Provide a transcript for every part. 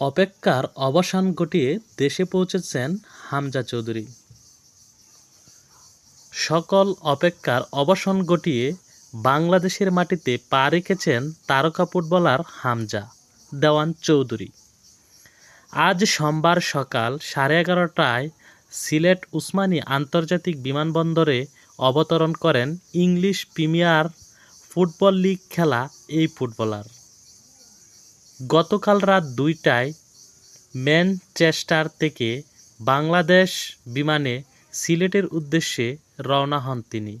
অপেক্ষার অবসান ঘটিয়ে দেশে পৌঁছেছেন হামজা চৌধুরী। সকল অপেক্ষার অবসান ঘটিয়ে বাংলাদেশের মাটিতে পা রেখেছেন তারকা ফুটবলার হামজা, দেওয়ান চৌধুরী। আজ সোমবার সকাল সাড়ে এগারোটায় সিলেট উসমানী আন্তর্জাতিক বিমানবন্দরে অবতরণ করেন ইংলিশ প্রিমিয়ার ফুটবল লিগ খেলা এই ফুটবলার। গতকাল রাত দুইটায় ম্যানচেস্টার থেকে বাংলাদেশ বিমানে সিলেটের উদ্দেশ্যে রওনা হন তিনি।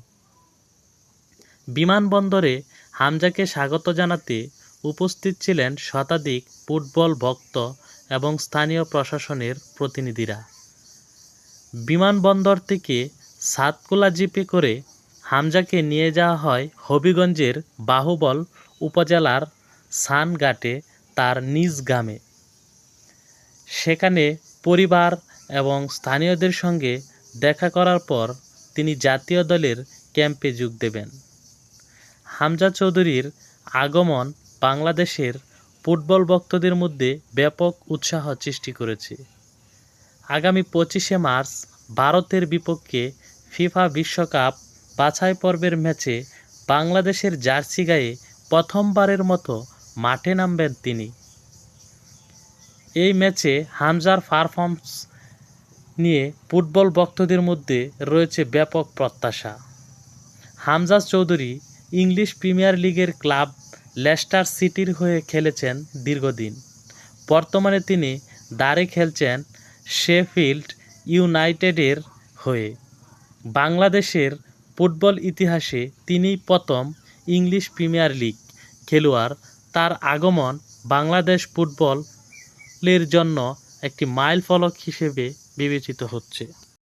বিমানবন্দরে হামজাকে স্বাগত জানাতে উপস্থিত ছিলেন শতাধিক ফুটবল ভক্ত এবং স্থানীয় প্রশাসনের প্রতিনিধিরা। বিমানবন্দর থেকে সাতকুলা জিপে করে হামজাকে নিয়ে যাওয়া হয় হবিগঞ্জের বাহুবল উপজেলার সানঘাটে তার নিজ গ্রামে। সেখানে পরিবার এবং স্থানীয়দের সঙ্গে দেখা করার পর তিনি জাতীয় দলের ক্যাম্পে যোগ দেবেন। হামজা চৌধুরীর আগমন বাংলাদেশের ফুটবল ভক্তদের মধ্যে ব্যাপক উৎসাহ সৃষ্টি করেছে। আগামী পঁচিশে মার্চ ভারতের বিপক্ষে ফিফা বিশ্বকাপ বাছাই পর্বের ম্যাচে বাংলাদেশের জার্সি গায়ে প্রথমবারের মতো মাঠে নামবেন তিনি। এই ম্যাচে হামজার পারফর্মস নিয়ে ফুটবল ভক্তদের মধ্যে রয়েছে ব্যাপক প্রত্যাশা। হামজা চৌধুরী ইংলিশ প্রিমিয়ার লিগের ক্লাব লেস্টার সিটির হয়ে খেলেছেন দীর্ঘদিন। বর্তমানে তিনি দাঁড়ে খেলছেন শেফিল্ড ইউনাইটেডের হয়ে। বাংলাদেশের ফুটবল ইতিহাসে তিনিই প্রথম ইংলিশ প্রিমিয়ার লিগ খেলোয়াড় তার আগমন বাংলাদেশ ফুটবলের জন্য একটি মাইল ফলক হিসেবে বিবেচিত হচ্ছে।